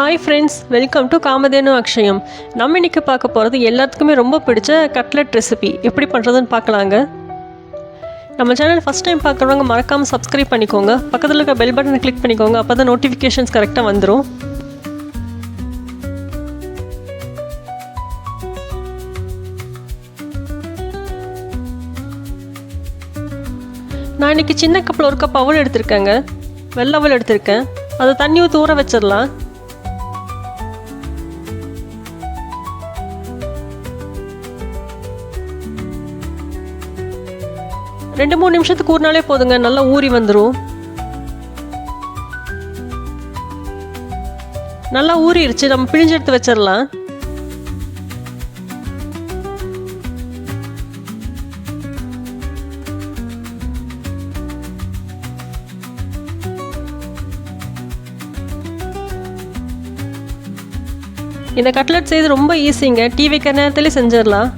Hi friends welcome to Kamadhenu Akshayam நம்ம இன்றைக்கி பார்க்க போகிறது எல்லாத்துக்குமே ரொம்ப பிடிச்ச கட்லெட் ரெசிபி எப்படி பண்ணுறதுன்னு பார்க்கலாங்க. நம்ம சேனல் ஃபஸ்ட் டைம் பார்க்குறவங்க மறக்காமல் சப்ஸ்கிரைப் பண்ணிக்கோங்க. பக்கத்தில் இருக்க பெல் பட்டனை கிளிக் பண்ணிக்கோங்க அப்போ தான் நோட்டிஃபிகேஷன்ஸ் கரெக்டாக வந்துடும் நான் இன்னைக்கு சின்ன கப்பில் ஒரு கப் அவல் எடுத்திருக்கேங்க. வெள்ளை அவல் எடுத்திருக்கேன். அதை தண்ணி ஊற்றி ஊற வச்சிடலாம். ரெண்டு மூணு நிமிஷத்துக்கு ஊறினாலே போதுங்க. நல்லா ஊறி வந்துடும் நல்லா ஊறிடுச்சு நம்ம பிழிஞ்சு எடுத்து வச்சிடலாம் இந்த கட்லட் செய்து ரொம்ப ஈஸிங்க டீ வைக்கிற நேரத்துலேயே செஞ்சிடலாம்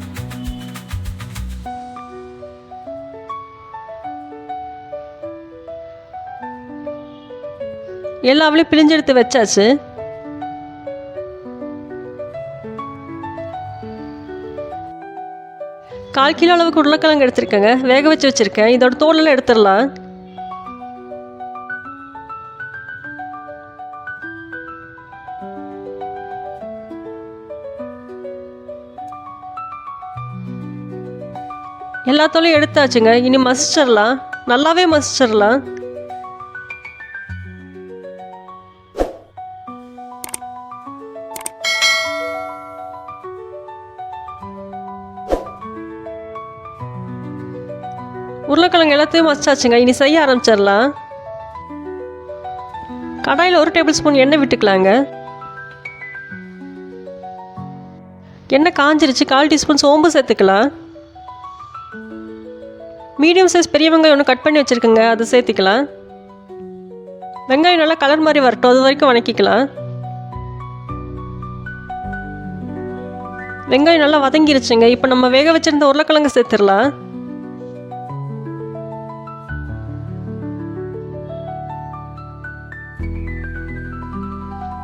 எல்லா அவளையும் பிழிஞ்சு எடுத்து வச்சாச்சு. கால் கிலோ அளவுக்கு உருளைக்கிழங்கு எடுத்திருக்கேங்க. வேக வச்சு வச்சுருக்கேன். இதோட தோலெல்லாம் எடுத்துடலாம். எல்லாத்தோலையும் எடுத்தாச்சுங்க. இனி மசிச்சிடலாம். நல்லாவே மசிச்சிடலாம். உருளைக்கிழங்கு எல்லாத்தையும் மசிச்சாச்சுங்க. இனி செய்ய ஆரம்பிச்சிடலாம். கடாயில் ஒரு டேபிள் ஸ்பூன் எண்ணெய் விட்டுக்கலாங்க. எண்ணெய் காஞ்சிருச்சு. கால் டீஸ்பூன் சோம்பு சேர்த்துக்கலாம். மீடியம் சைஸ் பெரிய வெங்காயம் ஒன்று கட் பண்ணி வச்சுருக்குங்க. அதை சேர்த்துக்கலாம். வெங்காயம் நல்லா கலர் மாதிரி வரட்டும். அது வரைக்கும் வணக்கிக்கலாம். வெங்காயம் நல்லா வதங்கிருச்சுங்க. இப்போ நம்ம வேக வச்சுருந்த உருளைக்கிழங்கு சேர்த்துடலாம்.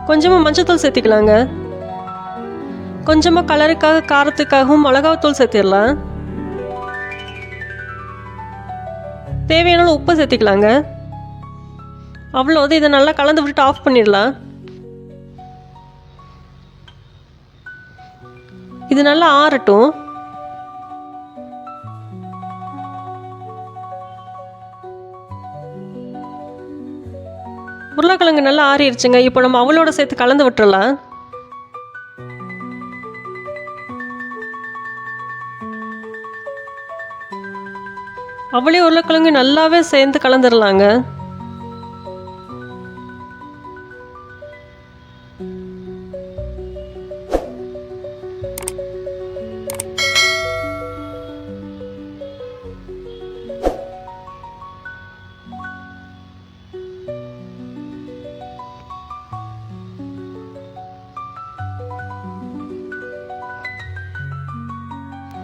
கொஞ்சமாக மஞ்சத்தூள் சேர்த்திக்கலாங்க. கொஞ்சமாக கலருக்காக காரத்துக்காகவும் மிளகாத்தூள் சேர்த்திடலாம். தேவையான உப்பு சேர்த்திக்கலாங்க. அவ்வளோது இதை நல்லா கலந்து விட்டுட்டு ஆஃப் பண்ணிடலாம். இது நல்லா ஆறட்டும். உருளைக்கிழங்கு நல்லா ஆறிடுச்சுங்க இப்போ நம்ம அவளோட சேர்த்து கலந்து விட்டுறலாம். அவளே உருளைக்கிழங்கு நல்லாவே சேர்ந்து கலந்துடலாங்க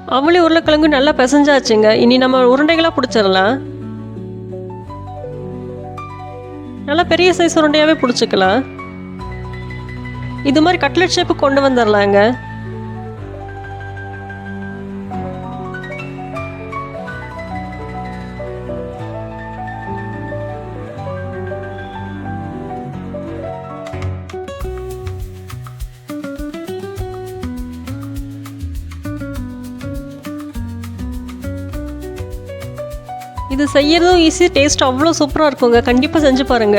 அவளே உருளைக்கிழங்கு நல்லா பிசைஞ்சாச்சுங்க. இனி நம்ம உருண்டைகளாக பிடிச்சிடலாம். நல்லா பெரிய சைஸ் உருண்டையாகவே பிடிச்சிக்கலாம். இது மாதிரி கட்லெட் ஷேப்பு கொண்டு வந்துடலாங்க. இது செய்யறதும் ஈஸி டேஸ்ட் அவ்வளோ சூப்பராக இருக்குங்க. கண்டிப்பாக செஞ்சு பாருங்க.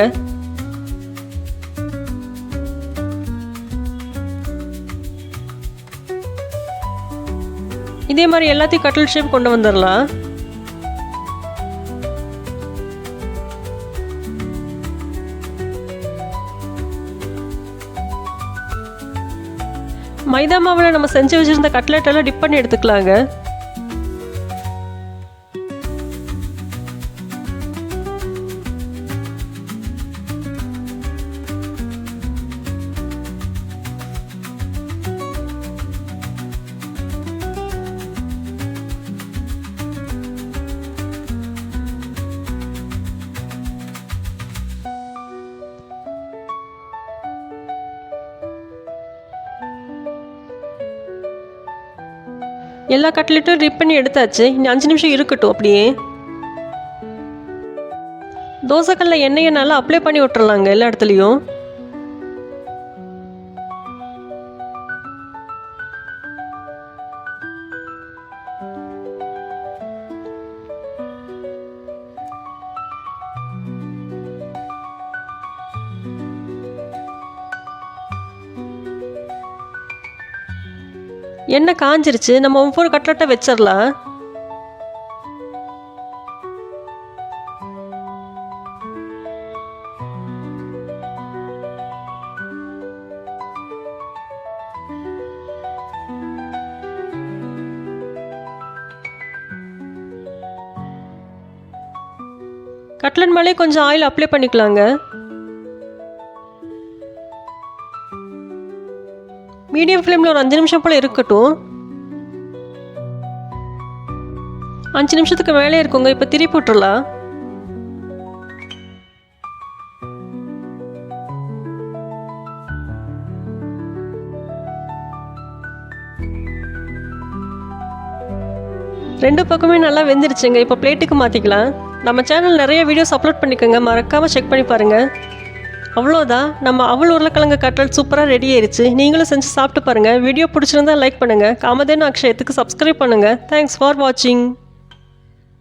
இதே மாதிரி எல்லாத்தையும் கட்டில் ஷேப் கொண்டு வந்துடலாம் மைதா மாவில் நம்ம செஞ்சு வச்சுருந்த கட்லெட் எல்லாம் டிப் பண்ணி எடுத்துக்கலாங்க. எல்லா கட்லெட்டும் ரிப் பண்ணி எடுத்தாச்சு. இன்னும் அஞ்சு நிமிஷம் இருக்கட்டும் அப்படியே. தோசைக்கல்ல எண்ணெயை நல்லா அப்ளை பண்ணி விட்டுறலாங்க எல்லா இடத்துலையும். எண்ணெய் காஞ்சிருச்சு? நம்ம ஒவ்வொரு கட்லெட்டை வச்சிடலாம் கட்லட் மேலே கொஞ்சம் ஆயில் அப்ளை பண்ணிக்கலாங்க. மீடியம் ஃப்ளேமில் ஒரு அஞ்சு நிமிஷம் போல் இருக்கட்டும். அஞ்சு நிமிஷத்துக்கு மேலே இருக்குங்க இப்போ திருப்பி விட்டுறலாம். ரெண்டு பக்கமே நல்லா வெந்துருச்சுங்க இப்போ பிளேட்டுக்கு மாற்றிக்கலாம் நம்ம சேனல் நிறைய வீடியோஸ் அப்லோட் பண்ணிக்கோங்க மறக்காமல் செக் பண்ணி பாருங்கள் அவ்வளோதான் நம்ம அவள் உருளைக்கிழங்கு கட்டல் சூப்பராக ரெடி ஆயிடுச்சு நீங்களும் செஞ்சு சாப்பிட்டு பாருங்கள் வீடியோ பிடிச்சிருந்தா லைக் பண்ணுங்கள் காமதேனு அக்ஷயத்துக்கு சப்ஸ்கிரைப் பண்ணுங்கள் தேங்க்ஸ் ஃபார் வாட்சிங்